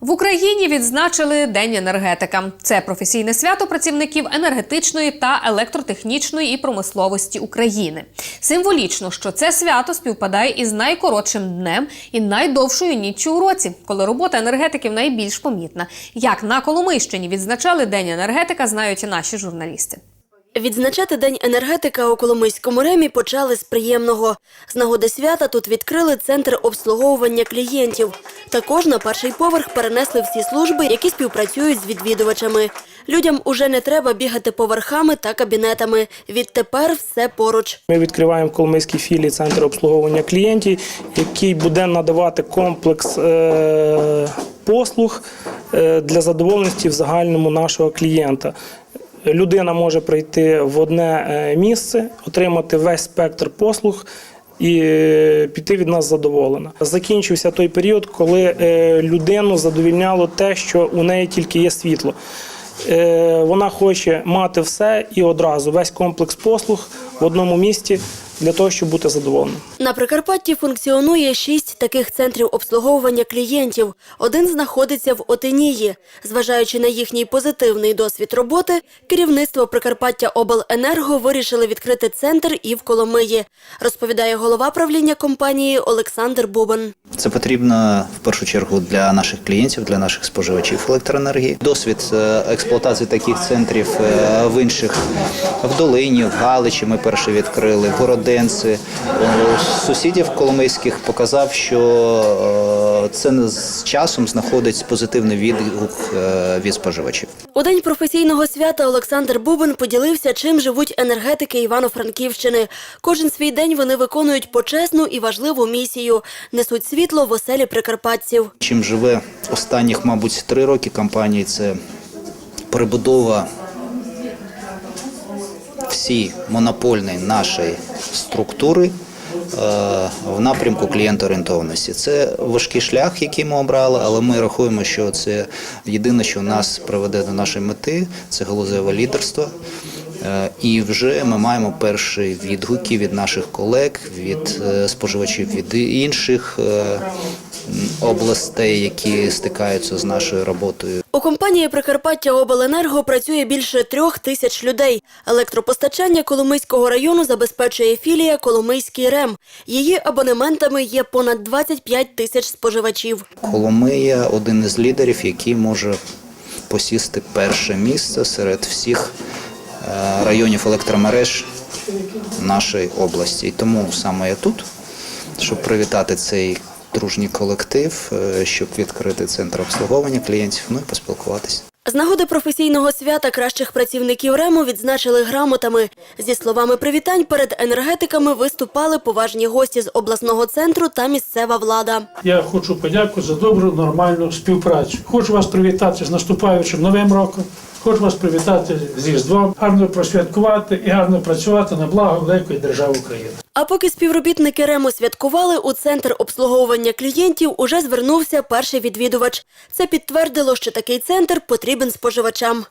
В Україні відзначили День енергетика. Це професійне свято працівників енергетичної та електротехнічної і промисловості України. Символічно, що це свято співпадає із найкоротшим днем і найдовшою ніччю у році, коли робота енергетиків найбільш помітна. Як на Коломийщині відзначали День енергетика, знають і наші журналісти. Відзначати День енергетика у Коломийському ремі почали з приємного. З нагоди свята тут відкрили центр обслуговування клієнтів. Також на перший поверх перенесли всі служби, які співпрацюють з відвідувачами. Людям уже не треба бігати поверхами та кабінетами. Відтепер все поруч. Ми відкриваємо в Коломийській філії центр обслуговування клієнтів, який буде надавати комплекс е, послуг е, для задоволеності в загальному нашого клієнта. Людина може прийти в одне е, місце, отримати весь спектр послуг. І е, піти від нас задоволена. Закінчився той період, коли е, людину задовільняло те, що у неї тільки є світло. Е, Вона хоче мати все і одразу весь комплекс послуг в одному місці для того, щоб бути задоволеним. На Прикарпатті функціонує шість таких центрів обслуговування клієнтів. Один знаходиться в Отинії. Зважаючи на їхній позитивний досвід роботи, керівництво Прикарпаття Обленерго вирішили відкрити центр і в Коломиї, розповідає голова правління компанії Олександр Бубан. Це потрібно в першу чергу для наших клієнтів, для наших споживачів електроенергії. Досвід е, експлуатації таких центрів е, в інших в Долині, в Галичі. Ми перші відкрили, в Городенці. Е, Сусідів коломийських показав, що це з часом знаходить позитивний відгук від споживачів. У день професійного свята Олександр Бубен поділився, чим живуть енергетики Івано-Франківщини. Кожен свій день вони виконують почесну і важливу місію – несуть світло в оселі прикарпатців. Чим живе останніх, мабуть, три роки компанії, це перебудова всі монопольної нашої структури в напрямку клієнторієнтованості. Це важкий шлях, який ми обрали, але ми рахуємо, що це єдине, що нас приведе до нашої мети, це галузеве лідерство. Е, І вже ми маємо перші відгуки від наших колег, від е, споживачів від інших е, областей, які стикаються з нашою роботою. У компанії Прикарпаття Обленерго працює більше трьох тисяч людей. Електропостачання Коломийського району забезпечує філія Коломийський РЕМ. Її абонементами є понад 25 тисяч споживачів. Коломия один із лідерів, який може посісти перше місце серед всіх районів електромереж нашої області. І тому саме я тут, щоб привітати цей дружній колектив, е, щоб відкрити центр обслуговування клієнтів, ну і поспілкуватися. З нагоди професійного свята кращих працівників РЕМу відзначили грамотами. Зі словами привітань перед енергетиками виступали поважні гості з обласного центру та місцева влада. Я хочу подякувати за добру, нормальну співпрацю. Хочу вас привітати з наступаючим новим роком. Хочу вас привітати з Різдвом, гарно просвяткувати і гарно працювати на благо великої держави України. А поки співробітники РЕМу святкували, у центр обслуговування клієнтів уже звернувся перший відвідувач. Це підтвердило, що такий центр потрібен споживачам.